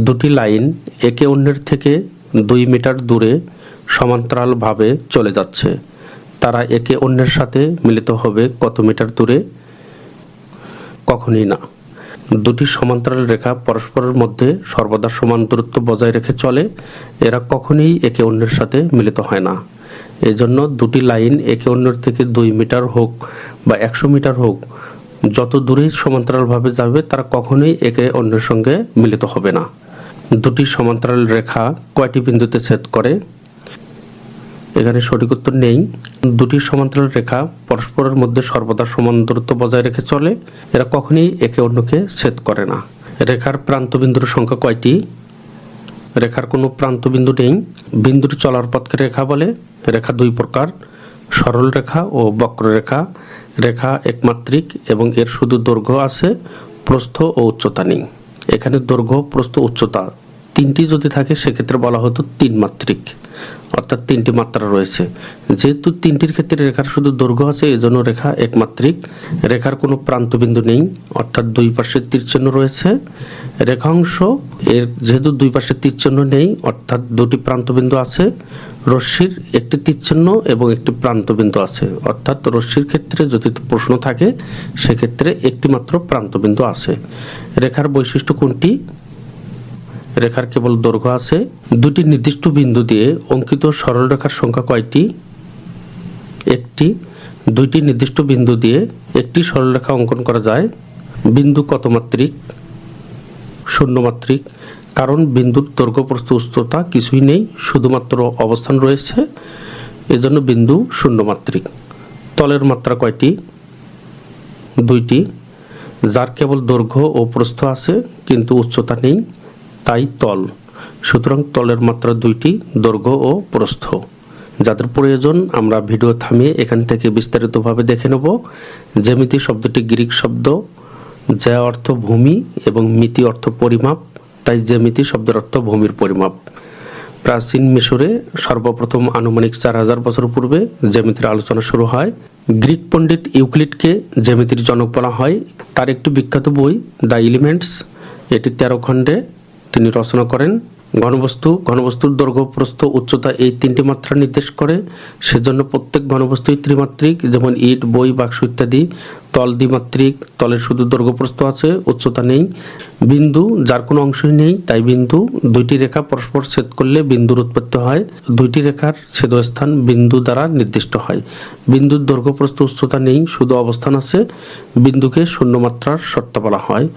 দুটি লাইন একে অন্যের থেকে দুই মিটার দূরে সমান্তরালভাবে চলে যাচ্ছে। তারা একে অন্যের সাথে মিলিত হবে কত মিটার দূরে? কখনই না। দুটি সমান্তরাল রেখা পরস্পরের মধ্যে সর্বদা সমান দূরত্ব বজায় রেখে চলে। এরা কখনোই একে অন্যের সাথে মিলিত হয় না। এজন্য দুটি লাইন একে অন্যের থেকে দুই মিটার হোক বা একশো মিটার হোক, যত দূরেই সমান্তরালভাবে যাবে, তারা কখনোই একে অন্যের সঙ্গে মিলিত হবে না। দুটি সমান্তরাল রেখা কয়টি বিন্দুতে ছেদ করে? এখানে সঠিক উত্তর নেই। দুটি সমান্তরাল রেখা পরস্পরের মধ্যে সর্বদা সমান দূরত্ব বজায় রেখে চলে। এরা কখনোই একে অন্যকে ছেদ করে না। রেখার প্রান্তবিন্দুর সংখ্যা কয়টি? রেখার কোনো প্রান্তবিন্দু নেই। বিন্দুর চলার পথকে রেখা বলে। রেখা দুই প্রকার, সরল রেখা ও বক্ররেখা রেখা একমাত্রিক এবং এর শুধু দৈর্ঘ্য আছে, প্রস্থ ও উচ্চতা নেই। এখানে দৈর্ঘ্য, প্রস্থ, উচ্চতা তিনটি যদি থাকে, সেক্ষেত্রে বলা হতো তিন মাত্রিক। অর্থাৎ তিনটি মাত্রা রয়েছে। যেহেতু তিনটির ক্ষেত্রে রেখার শুধু দৈর্ঘ্য আছে, এজন্য রেখা একমাত্রিক রেখার কোনো প্রান্তবিন্দু নেই, অর্থাৎ দুই পাশে তীরচিহ্ন রয়েছে। রেখাংশ এর যেহেতু দুই পাশে তীরচিহ্ন নেই, অর্থাৎ দুটি প্রান্তবিন্দু আছে। রশ্মির একটি তীরচিহ্ন এবং একটি প্রান্তবিন্দু আছে। অর্থাৎ রশ্মির ক্ষেত্রে যদি প্রশ্ন থাকে, সেক্ষেত্রে একটি মাত্র প্রান্তবিন্দু আছে। রেখার বৈশিষ্ট্য কোনটি? রেখার কেবল দৈর্ঘ্য আছে। দুটি নির্দিষ্ট বিন্দু দিয়ে অঙ্কিত সরল রেখার সংখ্যা কয়টি? একটি, দুইটি নির্দিষ্ট বিন্দু দিয়ে একটি সরলরেখা অঙ্কন করা যায়। বিন্দু কত মাত্রিক শূন্য মাত্রিক কারণ বিন্দুর দৈর্ঘ্য প্রস্থ উচ্চতা কিছুই নেই, শুধুমাত্র অবস্থান রয়েছে। এজন্য বিন্দু শূন্য মাত্রিক তলের মাত্রা কয়টি? দুইটি। যার কেবল দৈর্ঘ্য ও প্রস্থ আছে, কিন্তু উচ্চতা নেই। তাই তল। সুতরাং তলের মাত্রা দুইটি, দৈর্ঘ্য ও প্রস্থ। যাদের প্রয়োজন, আমরা ভিডিও থামিয়ে এখান থেকে বিস্তারিতভাবে দেখে নেব। জ্যামিতি শব্দটি গ্রিক শব্দ, যা অর্থ ভূমি এবং মিতি অর্থ পরিমাপ, তাই জ্যামিতি শব্দের অর্থ ভূমির পরিমাপ। প্রাচীন মিশরে সর্বপ্রথম আনুমানিক চার হাজার বছর পূর্বে জ্যামিতির আলোচনা শুরু হয়। গ্রিক পণ্ডিত ইউক্লিডকে জ্যামিতির জনক বলা হয়। তার একটি বিখ্যাত বই, দ্য এলিমেন্টস, এটি তেরো খণ্ডে তিনি রচনা করেন। ঘনবস্তু, ঘনবস্তুর দৈর্ঘ্য, প্রস্থ, উচ্চতা এই তিনটি মাত্রা নির্দেশ করে। সেজন্য প্রত্যেক ঘনবস্তুই ত্রিমাত্রিক, যেমন ইট, বই, বাক্স ইত্যাদি। তল দ্বিমাত্রিক তলের শুধু দৈর্ঘ্য, প্রস্থ আছে, উচ্চতা নেই। বিন্দু, যার কোনো অংশই নেই, তাই বিন্দু। দুইটি রেখা পরস্পর ছেদ করলে বিন্দুর উৎপত্তি হয়। দুইটি রেখার ছেদস্থান বিন্দু দ্বারা নির্দিষ্ট হয়। বিন্দুর দৈর্ঘ্য, প্রস্থ, উচ্চতা নেই, শুধু অবস্থান আছে। বিন্দুকে শূন্য মাত্রার শর্ত বলা হয়।